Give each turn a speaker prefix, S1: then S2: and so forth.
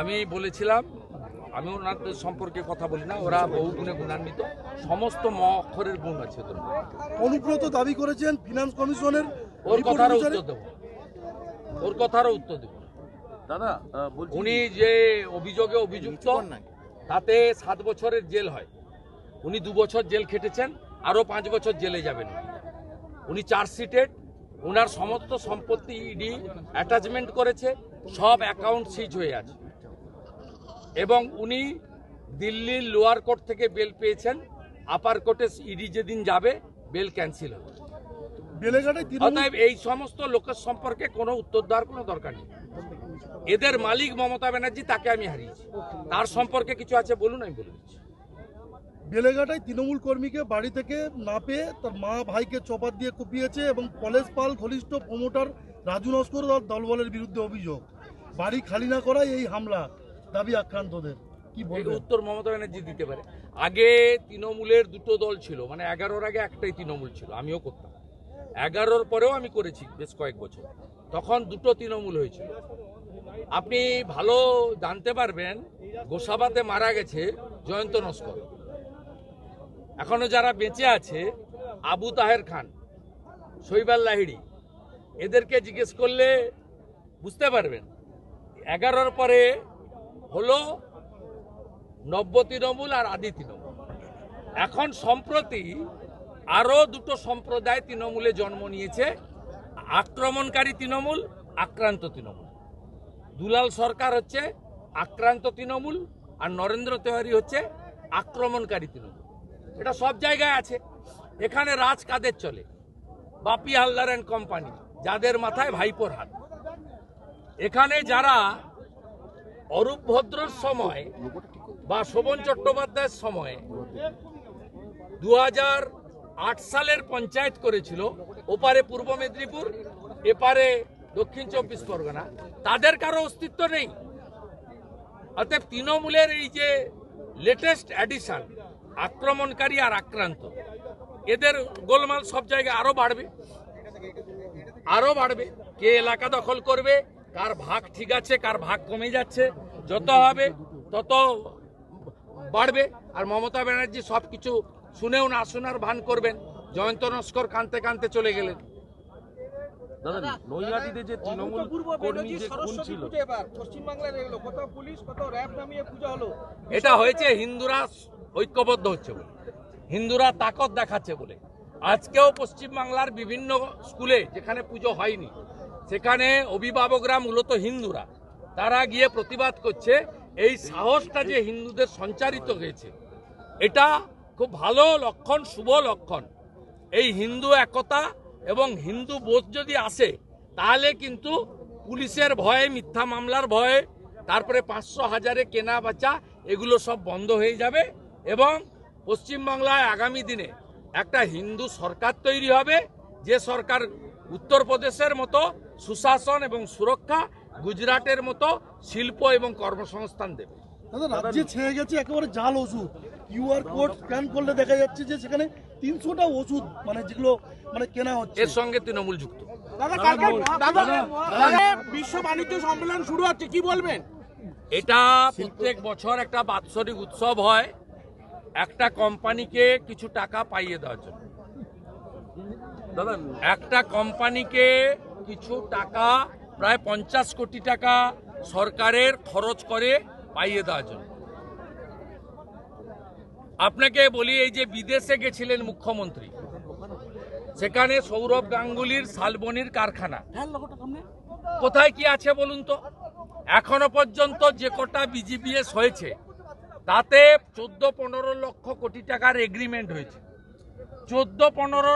S1: আমি বলেছিলাম আমি ওনাদের সম্পর্কে কথা বলি না ওরা বহু গুণে গুণান্বিত। সমস্ত ম অক্ষরের গুণ আছে
S2: অনুব্রত দাবি করেছেন ফিনান্স কমিশনের
S1: ওর কথারও উত্তর দেবো। ওর কথারও উত্তর দেবো।
S3: দাদা
S1: উনি যে অভিযোগে অভিযুক্ত। তাতে সাত বছরের জেল হয়। উনি দু বছর জেল খেটেছেন আরও পাঁচ বছর জেলে যাবেন। উনি চার্জশিটেড ওনার সমস্ত সম্পত্তি ইডি অ্যাটাচমেন্ট করেছে। সব অ্যাকাউন্ট সিজ হয়ে আছে। এবং উনি দিল্লির লোয়ার কোর্ট থেকে বেল পেয়েছেন আপার কোর্টে ইডি যেদিন যাবে বেল ক্যান্সেল হবে। অতএব এই সমস্ত লোকের সম্পর্কে কোনো উত্তর দেওয়ার কোনো দরকার নেই। এদের মালিক মমতা ব্যানার্জি তাকে আমি হারিয়েছি। তার সম্পর্কে কিছু আছে বলুন আমি বলে দিচ্ছি।
S2: বেলেঘাটায় তৃণমূল কর্মীকে বাড়ি থেকে না পেয়ে তার মা ভাইকে চপার দিয়ে কুপিয়েছে এবং কলেজ পাল ঘনিষ্ঠ প্রমোটার রাজু নস্কর দলবলের বিরুদ্ধে অভিযোগ। বাড়ি খালি না করাই এই হামলা দাবি আক্রান্তদের। কি
S1: এই
S2: বলবেন?
S1: উত্তর মমতা ব্যানার্জি দিতে পারে। আগে তৃণমূলের দুটো দল ছিল মানে এগারোর আগে একটাই তৃণমূল ছিল আমিও করতাম। এগারোর পরেও আমি করেছি বেশ কয়েক বছর। তখন দুটো তৃণমূল হয়েছিল। আপনি ভালো জানতে পারবেন গোসাবাতে মারা গেছে জয়ন্ত নস্কর। এখনও যারা বেঁচে আছে আবু তাহের খান শৈবাল লাহিড়ি এদেরকে জিজ্ঞেস করলে বুঝতে পারবেন। এগারোর পরে হলো নব্য তৃণমূল আর আদি তৃণমূল। এখন সম্প্রতি আরও দুটো সম্প্রদায় তৃণমূলে জন্ম নিয়েছে, আক্রমণকারী তৃণমূল, আক্রান্ত তৃণমূল। দুলাল সরকার হচ্ছে আক্রান্ত তৃণমূল আর নরেন্দ্র তেওয়ারি হচ্ছে আক্রমণকারী তৃণমূল। এটা সব জায়গায় আছে। এখানে রাজ কাদের চলে? বাপি হালদার অ্যান্ড কোম্পানি, যাদের মাথায় ভাইপোর হাত। এখানে যারা অরূপ ভদ্রর সময় বা শোভন চট্টোপাধ্যায়ের সময় দু সালের পঞ্চায়েত করেছিল, ওপারে পূর্ব মেদিনীপুর, এপারে দক্ষিণ চব্বিশ পরগনা, তাদের কারও অস্তিত্ব নেই। অতএব তৃণমূলের এই যে লেটেস্ট অ্যাডিশন আক্রমণকারী আর আক্রান্ত, এদের গোলমাল সব জায়গায় আরও বাড়বে আরও বাড়বে, কে এলাকা দখল করবে কার ভাগ ঠিক আছে কার ভাগ কমে যাচ্ছে যত হবে তত বাড়বে। আর মমতা ব্যানার্জি সব কিছু শুনেও না শোনার ভান করবেন। জয়ন্ত নস্কর কানতে কানতে চলে গেলেন।
S3: দাদা নৈহাটিতে যে তৃণমূল কর্মী যে খুন ছিল।
S4: পশ্চিমবাংলায় এগুলো কত পুলিশ কত র্যাব নামিয়ে পূজা হলো।
S1: এটা হয়েছে হিন্দুরা ঐক্যবদ্ধ হচ্ছে বলে হিন্দুরা তাকত দেখাচ্ছে বলে। আজকেও পশ্চিমবাংলার বিভিন্ন স্কুলে যেখানে পুজো হয়নি সেখানে অভিভাবকরা, মূলত হিন্দুরা, তারা গিয়ে প্রতিবাদ করছে, এই সাহসটা যে হিন্দুদের সঞ্চারিত হয়েছে, এটা খুব ভালো লক্ষণ, শুভ লক্ষণ। এই হিন্দু একতা এবং হিন্দু বোধ যদি আসে, তাহলে কিন্তু পুলিশের ভয়ে, মিথ্যা মামলার ভয়ে, তারপরে পাঁচশো হাজারে কেনা বাচ্চা এগুলো সব বন্ধ হয়ে যাবে এবং পশ্চিমবাংলায় আগামী দিনে একটা হিন্দু সরকার তৈরি হবে, যে সরকার উত্তরপ্রদেশের মতো সুশাসন এবং সুরক্ষা গুজরাটের মতো শিল্প এবং কর্মসংস্থান দেবে।
S2: দাদা রাজ্যে ছেয়ে গেছে একেবারে জাল ওষুধ। কিউআর কোড স্ক্যান করলে দেখা যাচ্ছে যে সেখানে তিনশোটা ওষুধ মানে যেগুলো মানে কেনা হচ্ছে।
S1: এর সঙ্গে তৃণমূল যুক্ত।
S4: বিশ্ব বাণিজ্য সম্মেলন শুরু হচ্ছে কি বলবেন?
S1: এটা প্রত্যেক বছর একটা বাৎসরিক উৎসব হয় একটা কোম্পানিকে কিছু টাকা পাইয়ে দেওয়ার জন্য। একটা কোম্পানিকে কিছু টাকা প্রায় পঞ্চাশ কোটি টাকা সরকারের খরচ করে পাইয়ে দেওয়ার জন্য। আপনাকে বলি এই যে বিদেশে গেছিলেন মুখ্যমন্ত্রী সেখানে সৌরভ গাঙ্গুলির শালবনির কারখানা। কোথায় কি আছে বলুন তো? এখনও পর্যন্ত যে কটা বিজিবিএস হয়েছে তাতে চোদ্দ পনেরো লক্ষ কোটি টাকার এগ্রিমেন্ট হয়েছে। চোদ্দ পনেরো